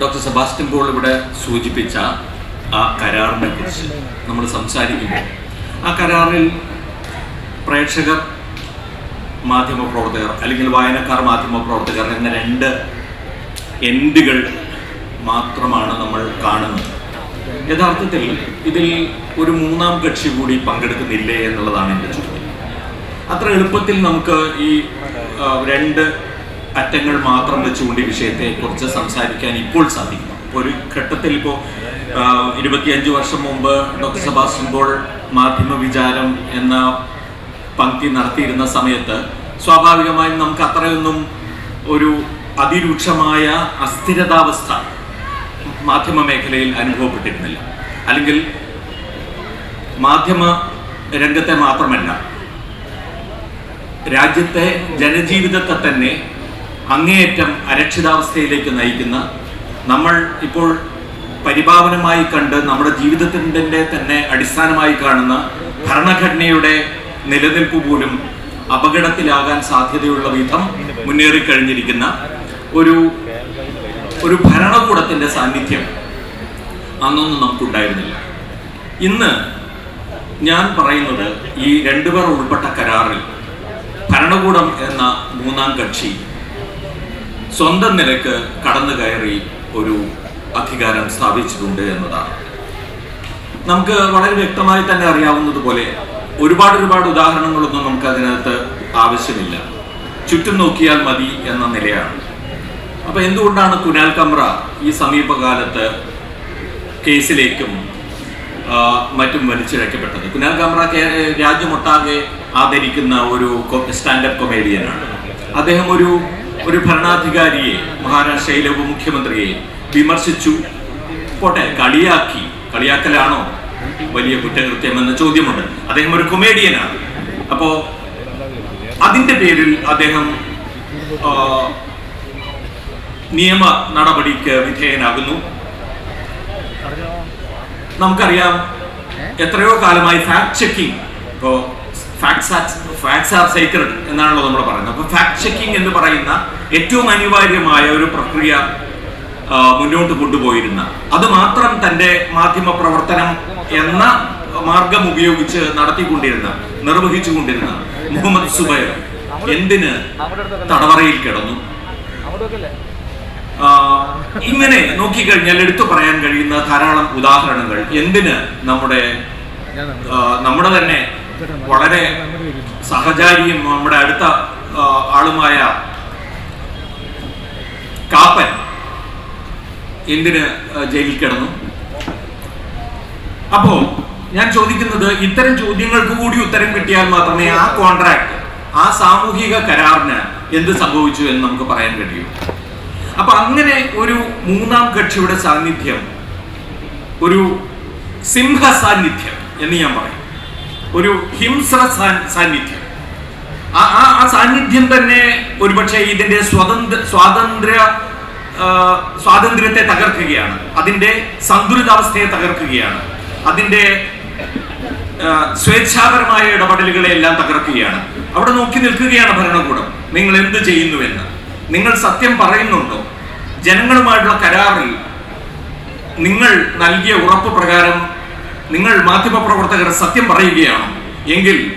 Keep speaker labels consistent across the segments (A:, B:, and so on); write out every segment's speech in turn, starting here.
A: Doctor Sebastian Paul ഇവിടെ സൂചിപ്പിച്ച ആ കരാറിനെ കുറിച്ച് നമ്മൾ സംസാരിക്കുമ്പോൾ ആ കരാറിൽ പ്രേക്ഷകർ മാധ്യമ മാധ്യമപ്രവർത്തകർ അല്ലെങ്കിൽ വായനക്കാർ മാധ്യമ മാധ്യമപ്രവർത്തകർ എന്ന രണ്ട് എൻഡുകൾ മാത്രമാണ് നമ്മൾ കാണുന്നത്. യഥാർത്ഥത്തിൽ ഇതിൽ ഒരു മൂന്നാം കക്ഷി കൂടി പങ്കെടുക്കുന്നില്ലേ എന്നുള്ളതാണ് എന്റെ ചോദ്യം. അത്ര എളുപ്പത്തിൽ നമുക്ക് ഈ രണ്ട് അറ്റങ്ങൾ മാത്രം വെച്ചുകൊണ്ട് ഈ വിഷയത്തെ കുറിച്ച് സംസാരിക്കാൻ ഇപ്പോൾ സാധിക്കും. ഒരു ഘട്ടത്തിൽ ഇപ്പോൾ ഇരുപത്തിയഞ്ച് വർഷം മുമ്പ് ഡോക്ടർ സെബാസ്റ്റ്യൻ പോൾ മാധ്യമ വിചാരം എന്ന പങ്ക്തി നടത്തിയിരുന്ന സമയത്ത് സ്വാഭാവികമായും നമുക്ക് അത്രയൊന്നും ഒരു അതിരൂക്ഷമായ അസ്ഥിരതാവസ്ഥ മാധ്യമ മേഖലയിൽ അനുഭവപ്പെട്ടിരുന്നില്ല. അല്ലെങ്കിൽ മാധ്യമ രംഗത്തെ മാത്രമല്ല രാജ്യത്തെ ജനജീവിതത്തെ തന്നെ അങ്ങേയറ്റം അരക്ഷിതാവസ്ഥയിലേക്ക് നയിക്കുന്ന നമ്മൾ ഇപ്പോൾ പരിഭാവനമായി കണ്ട് നമ്മുടെ ജീവിതത്തിന്റെ തന്നെ അടിസ്ഥാനമായി കാണുന്ന ഭരണഘടനയുടെ നിലനിൽപ്പ് പോലും അപകടത്തിലാകാൻ സാധ്യതയുള്ള വിധം മുന്നേറിക്കഴിഞ്ഞിരിക്കുന്ന ഒരു ഒരു ഭരണകൂടത്തിന്റെ സാന്നിധ്യം അന്നൊന്നും നമുക്കുണ്ടായിരുന്നില്ല. ഇന്ന് ഞാൻ പറയുന്നത് ഈ രണ്ടുപേർ ഉൾപ്പെട്ട കരാറിൽ ഭരണകൂടം എന്ന മൂന്നാം കക്ഷി സ്വന്തം നിലയ്ക്ക് കടന്നു കയറി ഒരു അധികാരം സ്ഥാപിച്ചിട്ടുണ്ട് എന്നതാണ്. നമുക്ക് വളരെ വ്യക്തമായി തന്നെ അറിയാവുന്നതുപോലെ ഒരുപാട് ഒരുപാട് ഉദാഹരണങ്ങളൊന്നും നമുക്ക് അതിനകത്ത് ആവശ്യമില്ല. ചുറ്റും നോക്കിയാൽ മതി എന്ന നിലയാണ്. അപ്പൊ എന്തുകൊണ്ടാണ് കുനാൽ കമ്ര ഈ സമീപകാലത്ത് കേസിലേക്കും മറ്റും വലിച്ചിഴക്കപ്പെട്ടത്? കുനാൽ കമ്ര രാജ്യമൊട്ടാകെ ആദരിക്കുന്ന ഒരു സ്റ്റാൻഡപ്പ് കൊമേഡിയനാണ്. അദ്ദേഹം ഒരു ഒരു ഭരണാധികാരിയെ മഹാരാഷ്ട്രയിലെ ഉപമുഖ്യമന്ത്രിയെ വിമർശിച്ചു. പോട്ടെ കളിയാക്കി. കളിയാക്കലാണോ വലിയ കുറ്റകൃത്യം എന്ന ചോദ്യമുണ്ട്. അദ്ദേഹം ഒരു കൊമേഡിയനാണ് അപ്പോ അതിന്റെ പേരിൽ അദ്ദേഹം നിയമ നടപടിക്ക് വിധേയനാകുന്നു. നമുക്കറിയാം എത്രയോ കാലമായി ഫാക്ട് ചെക്കിംഗ് ഇപ്പോ ഫാക്ട്സ് ആർ സീക്രട്ട് എന്നാണല്ലോ നമ്മൾ പറയുന്നത്. അപ്പൊ ഫാക്ട് ചെക്കിംഗ് എന്ന് പറയുന്ന ഏറ്റവും അനിവാര്യമായ ഒരു പ്രക്രിയ മുന്നോട്ട് കൊണ്ടുപോയിരുന്ന. അത് മാത്രം തന്റെ മാധ്യമ പ്രവർത്തനം എന്ന മാർഗം ഉപയോഗിച്ച് നടത്തിക്കൊണ്ടിരുന്ന നിർവഹിച്ചുകൊണ്ടിരുന്ന മുഹമ്മദ് സുബൈർ എന്തിന് തടവറയിൽ കിടന്നു? ഇങ്ങനെ നോക്കിക്കഴിഞ്ഞാൽ എടുത്തു പറയാൻ കഴിയുന്ന ധാരാളം ഉദാഹരണങ്ങൾ എന്തിന് നമ്മുടെ നമ്മുടെ തന്നെ വളരെ സഹചാരിയും നമ്മുടെ അടുത്ത ആളുമായ കാപ്പൻ എന്തിന് ജയിലിൽ കിടന്നു? അപ്പോ ഞാൻ ചോദിക്കുന്നത് ഇത്തരം ചോദ്യങ്ങൾക്ക് കൂടി ഉത്തരം കിട്ടിയാൽ മാത്രമേ ആ കോൺട്രാക്ട് ആ സാമൂഹിക കരാറിന് എന്ത് സംഭവിച്ചു എന്ന് നമുക്ക് പറയാൻ കഴിയൂ. അപ്പൊ അങ്ങനെ ഒരു മൂന്നാം കക്ഷിയുടെ സാന്നിധ്യം ഒരു സിംഹ സാന്നിധ്യം എന്ന് ഞാൻ പറയും. ഒരു ഹിംസ സാന്നിധ്യം. ആ- ആ സാന്നിധ്യം തന്നെ ഒരുപക്ഷെ ഇതിന്റെ സ്വതന്ത്ര സ്വാതന്ത്ര്യ സ്വാതന്ത്ര്യത്തെ തകർക്കുകയാണ്. അതിന്റെ സന്തുലിതാവസ്ഥയെ തകർക്കുകയാണ്. അതിന്റെ സ്വേച്ഛാപരമായ ഇടപെടലുകളെ എല്ലാം തകർക്കുകയാണ്. അവിടെ നോക്കി നിൽക്കുകയാണ് ഭരണകൂടം. നിങ്ങൾ എന്ത് ചെയ്യുന്നുവെന്ന്. നിങ്ങൾ സത്യം പറയുന്നുണ്ടോ? ജനങ്ങളുമായിട്ടുള്ള കരാറിൽ നിങ്ങൾ നൽകിയ ഉറപ്പ് പ്രകാരം നിങ്ങൾ മാധ്യമപ്രവർത്തകർ സത്യം പറയുകയാണ്. എങ്കിൽ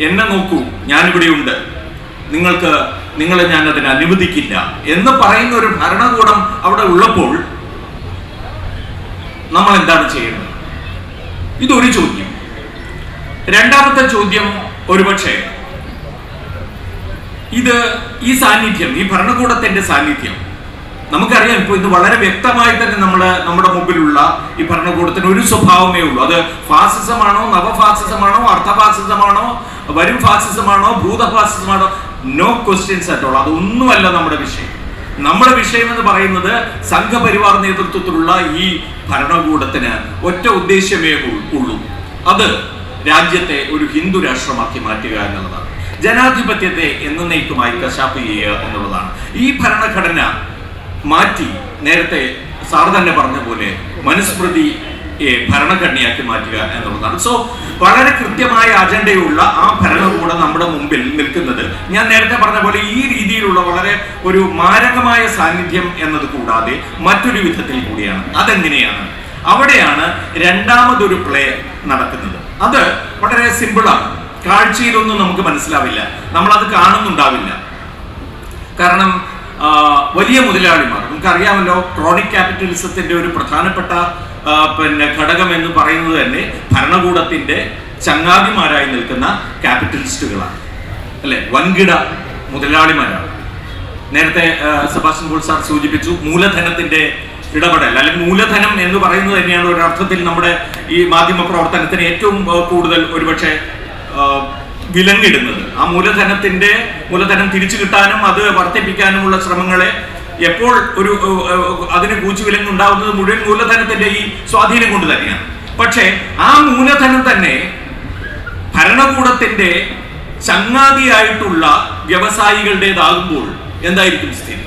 A: എന്നെ നോക്കൂ ഞാനിവിടെ ഉണ്ട്. നിങ്ങൾക്ക് നിങ്ങളെ ഞാൻ അതിന് അനുവദിക്കില്ല എന്ന് പറയുന്ന ഒരു ഭരണകൂടം അവിടെ ഉള്ളപ്പോൾ നമ്മൾ എന്താണ് ചെയ്യുന്നത് ഇതൊരു ചോദ്യം. രണ്ടാമത്തെ ചോദ്യം ഒരുപക്ഷെ ഇത് ഈ സാന്നിധ്യം ഈ ഭരണകൂടത്തിന്റെ സാന്നിധ്യം നമുക്കറിയാം ഇപ്പോൾ ഇത് വളരെ വ്യക്തമായി തന്നെ നമ്മൾ നമ്മുടെ മുമ്പിലുള്ള ഈ ഭരണകൂടത്തിന് ഒരു സ്വഭാവമേ ഉള്ളൂ. അത് ഫാസിസമാണോ നവഫാസിസമാണോ അർത്ഥഫാസിസമാണോ വരും ഫാസിസമാണോ ഭൂതഫാസിസമാണോ? നോ ക്വസ്റ്റ്യൻസ് അറ്റോൾ അതൊന്നുമല്ല നമ്മുടെ വിഷയം. നമ്മുടെ വിഷയം എന്ന് പറയുന്നത് സംഘപരിവാർ നേതൃത്വത്തിലുള്ള ഈ ഭരണകൂടത്തിന് ഒറ്റ ഉദ്ദേശ്യമേ ഉള്ളൂ. അത് രാജ്യത്തെ ഒരു ഹിന്ദു രാഷ്ട്രമാക്കി മാറ്റുക എന്നുള്ളതാണ്. ജനാധിപത്യത്തെ എന്നേക്കുമായി കശാപ്പ് ചെയ്യുക എന്നുള്ളതാണ്. ഈ ഭരണഘടന മാറ്റി നേരത്തെ സാർ തന്നെ പറഞ്ഞ പോലെ മനുസ്മൃതി ഭരണഘടനയാക്കി മാറ്റുക എന്നുള്ളതാണ്. സോ വളരെ കൃത്യമായ അജണ്ടയുള്ള ആ ഭരണകൂടം നമ്മുടെ മുമ്പിൽ നിൽക്കുന്നത് ഞാൻ നേരത്തെ പറഞ്ഞ പോലെ ഈ രീതിയിലുള്ള വളരെ ഒരു മാരകമായ സാന്നിധ്യം എന്നത് കൂടാതെ മറ്റൊരു വിധത്തിൽ കൂടിയാണ്. അതെങ്ങനെയാണ്? അവിടെയാണ് രണ്ടാമതൊരു പ്ലേ നടക്കുന്നത്. അത് വളരെ സിമ്പിളാണ് കാഴ്ചയിലൊന്നും നമുക്ക് മനസ്സിലാവില്ല. നമ്മളത് കാണുന്നുണ്ടാവില്ല. കാരണം വലിയ മുതലാളിമാർ. നമുക്കറിയാമല്ലോ ക്രോണിക് ക്യാപിറ്റലിസത്തിന്റെ ഒരു പ്രധാനപ്പെട്ട പിന്നെ ഘടകം എന്ന് പറയുന്നത് തന്നെ ഭരണകൂടത്തിന്റെ ചങ്ങാതിമാരായി നിൽക്കുന്ന ക്യാപിറ്റലിസ്റ്റുകളാണ് അല്ലെ? വൻകിട മുതലാളിമാരാണ്. നേരത്തെ സെബാസ്റ്റ്യൻ പോൾ സാർ സൂചിപ്പിച്ചു മൂലധനത്തിന്റെ ഇടപെടൽ. അല്ലെങ്കിൽ മൂലധനം എന്ന് പറയുന്നത് തന്നെയാണ് ഒരർത്ഥത്തിൽ നമ്മുടെ ഈ മാധ്യമ പ്രവർത്തനത്തിന് ഏറ്റവും കൂടുതൽ ഒരുപക്ഷെ വിലങ്ങിടുന്നത്. ആ മൂലധനത്തിന്റെ മൂലധനം തിരിച്ചു കിട്ടാനും അത് വർദ്ധിപ്പിക്കാനുമുള്ള ശ്രമങ്ങളെ എപ്പോൾ ഒരു അതിന് കൂച്ചുവിലങ്ങ് ഉണ്ടാവുന്നത് മുഴുവൻ മൂലധനത്തിന്റെ ഈ സ്വാധീനം കൊണ്ട് തന്നെയാണ്. പക്ഷേ ആ മൂലധനം തന്നെ ഭരണകൂടത്തിന്റെ ചങ്ങാതിയായിട്ടുള്ള വ്യവസായികളുടേതാകുമ്പോൾ എന്തായിരിക്കും സ്ഥിതി?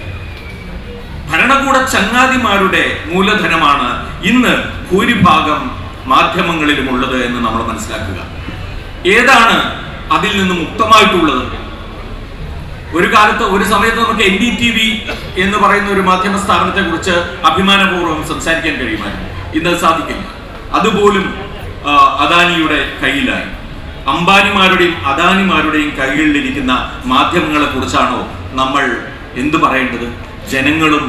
A: ഭരണകൂട ചങ്ങാതിമാരുടെ മൂലധനമാണ് ഇന്ന് ഭൂരിഭാഗം മാധ്യമങ്ങളിലുമുള്ളത് എന്ന് നമ്മൾ മനസ്സിലാക്കുക. ഏതാണ് അതിൽ നിന്ന് മുക്തമായിട്ടുള്ളത്. ഒരു കാലത്ത് ഒരു സമയത്ത് നമുക്ക് എൻ ഡി ടി വി എന്ന് പറയുന്ന ഒരു മാധ്യമ സ്ഥാപനത്തെ കുറിച്ച് അഭിമാനപൂർവം സംസാരിക്കാൻ കഴിയുമായിരുന്നു. ഇന്ന് സാധിക്കില്ല. അതുപോലും അദാനിയുടെ കയ്യിലായി. അംബാനിമാരുടെയും അദാനിമാരുടെയും കൈകളിലിരിക്കുന്ന മാധ്യമങ്ങളെ കുറിച്ചാണോ നമ്മൾ എന്ത് പറയേണ്ടത്? ജനങ്ങളും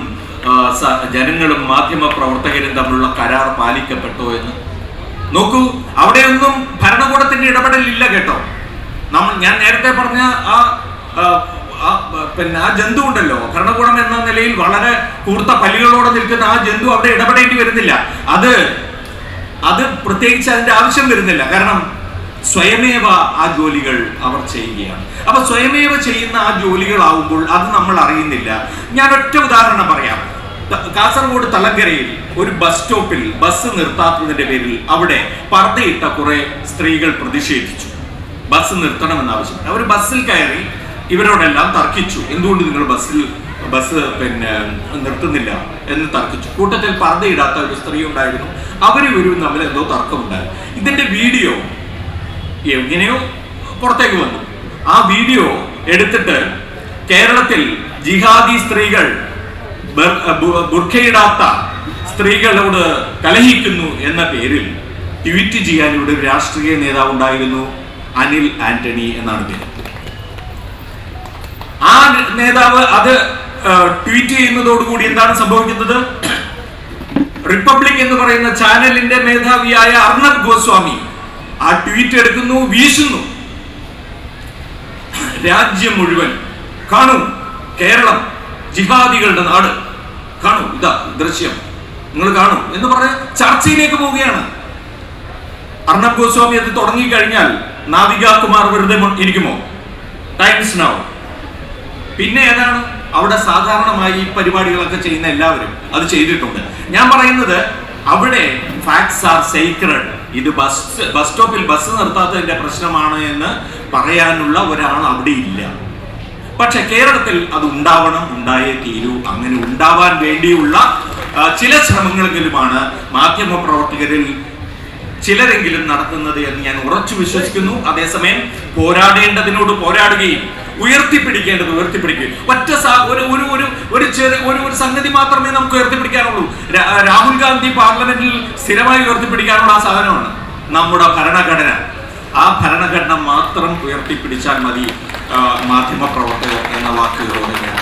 A: ജനങ്ങളും മാധ്യമ പ്രവർത്തകരും തമ്മിലുള്ള കരാർ പാലിക്കപ്പെട്ടോ എന്ന്? നോക്കൂ അവിടെയൊന്നും ഭരണകൂടത്തിന്റെ ഇടപെടലില്ല കേട്ടോ. നമ്മൾ ഞാൻ നേരത്തെ പറഞ്ഞ ആ പിന്നെ ആ ജന്തു ഉണ്ടല്ലോ. ഭരണകൂടം എന്ന നിലയിൽ വളരെ കൂർത്ത പല്ലുകളോടെ നിൽക്കുന്ന ആ ജന്തു അവിടെ ഇടപെടേണ്ടി വരുന്നില്ല. അത് അത് പ്രത്യേകിച്ച് അതിന്റെ ആവശ്യം വരുന്നില്ല. കാരണം സ്വയമേവ ആ ജോലികൾ അവർ ചെയ്യുകയാണ്. അപ്പൊ സ്വയമേവ ചെയ്യുന്ന ആ ജോലികളാവുമ്പോൾ അത് നമ്മൾ അറിയുന്നില്ല. ഞാൻ ഒറ്റ ഉദാഹരണം പറയാം. കാസർഗോഡ് തലങ്കരയിൽ ഒരു ബസ് സ്റ്റോപ്പിൽ ബസ് നിർത്താത്തതിന്റെ പേരിൽ അവിടെ പർദ്ദയിട്ട കുറെ സ്ത്രീകൾ പ്രതിഷേധിച്ചു. ബസ് നിർത്തണമെന്ന് ആവശ്യപ്പെട്ടു അവർ ബസ്സിൽ കയറി ഇവരോടെല്ലാം തർക്കിച്ചു. എന്തുകൊണ്ട് നിങ്ങൾ ബസ്സിൽ ബസ് പിന്നെ നിർത്തുന്നില്ല എന്ന് തർക്കിച്ചു. കൂട്ടത്തിൽ പർദ്ദയിടാത്ത ഒരു സ്ത്രീ ഉണ്ടായിരുന്നു. അവരും ഇവരും തമ്മിൽ എന്തോ തർക്കമുണ്ടായിരുന്നു ഇതിന്റെ വീഡിയോ എങ്ങനെയോ പുറത്തേക്ക് വന്നു. ആ വീഡിയോ എടുത്തിട്ട് കേരളത്തിൽ ജിഹാദി സ്ത്രീകൾ ബുർഖയിടാത്ത സ്ത്രീകളോട് കലഹിക്കുന്നു എന്ന പേരിൽ ട്വീറ്റ് ചെയ്യാൻ ഇവിടെ രാഷ്ട്രീയ നേതാവ് ഉണ്ടായിരുന്നു അനിൽ ആന്റണി എന്നാണ് പേര്. ആ നേതാവ് അത് ട്വീറ്റ് ചെയ്യുന്നതോടുകൂടി എന്താണ് സംഭവിക്കുന്നത്? റിപ്പബ്ലിക് എന്ന് പറയുന്ന ചാനലിന്റെ മേധാവിയായ അർണബ് ഗോസ്വാമി ആ ട്വീറ്റ് എടുക്കുന്നു വീശുന്നു. രാജ്യം മുഴുവൻ കാണൂ കേരളം ജിഹാദികളുടെ നാട്. കാണൂ ഇതാ ദൃശ്യം. നിങ്ങൾ കാണൂ എന്ന് പറഞ്ഞ് ചർച്ചയിലേക്ക് പോവുകയാണ്. അർണബ് ഗോസ്വാമി അത് തുടങ്ങിക്കഴിഞ്ഞാൽ നാവിക കുമാർ വെറുതെ ഇരിക്കുമോ? ടൈംസ് നൗ പിന്നെ ഏതാണ്? അവിടെ സാധാരണമായി ഈ പരിപാടികളൊക്കെ ചെയ്യുന്ന എല്ലാവരും അത് ചെയ്തിട്ടുണ്ട്. ഞാൻ പറയുന്നത് അവിടെ ഫാക്ട്സ് ആർ സീക്രട്ട് ഇത് ബസ് ബസ് സ്റ്റോപ്പിൽ ബസ് നിർത്താത്തതിന്റെ പ്രശ്നമാണ് എന്ന് പറയാനുള്ള ഒരാൾ അവിടെ ഇല്ല. പക്ഷെ കേരളത്തിൽ അത് ഉണ്ടാവണം ഉണ്ടായേ തീരൂ. അങ്ങനെ ഉണ്ടാവാൻ വേണ്ടിയുള്ള ചില ശ്രമങ്ങളെങ്കിലുമാണ് മാധ്യമ പ്രവർത്തകരിൽ ചിലരെങ്കിലും നടത്തുന്നത് എന്ന് ഞാൻ ഉറച്ചു വിശ്വസിക്കുന്നു. അതേസമയം പോരാടേണ്ടതിനോട് പോരാടുകയും ഉയർത്തിപ്പിടിക്കേണ്ടത് ഉയർത്തിപ്പിടിക്കുകയും. ഒറ്റ ഒരു ഒരു ഒരു ഒരു ചെറിയ ഒരു ഒരു സംഗതി മാത്രമേ നമുക്ക് ഉയർത്തിപ്പിടിക്കാനുള്ളൂ. രാഹുൽ ഗാന്ധി പാർലമെന്റിൽ സ്ഥിരമായി ഉയർത്തിപ്പിടിക്കാനുള്ള ആ സാധനമാണ് നമ്മുടെ ഭരണഘടന. ആ ഭരണഘടന മാത്രം ഉയർത്തിപ്പിടിച്ചാൽ മതി മാധ്യമ പ്രവർത്തകർ എന്ന വാക്കുകളോട് ഞാൻ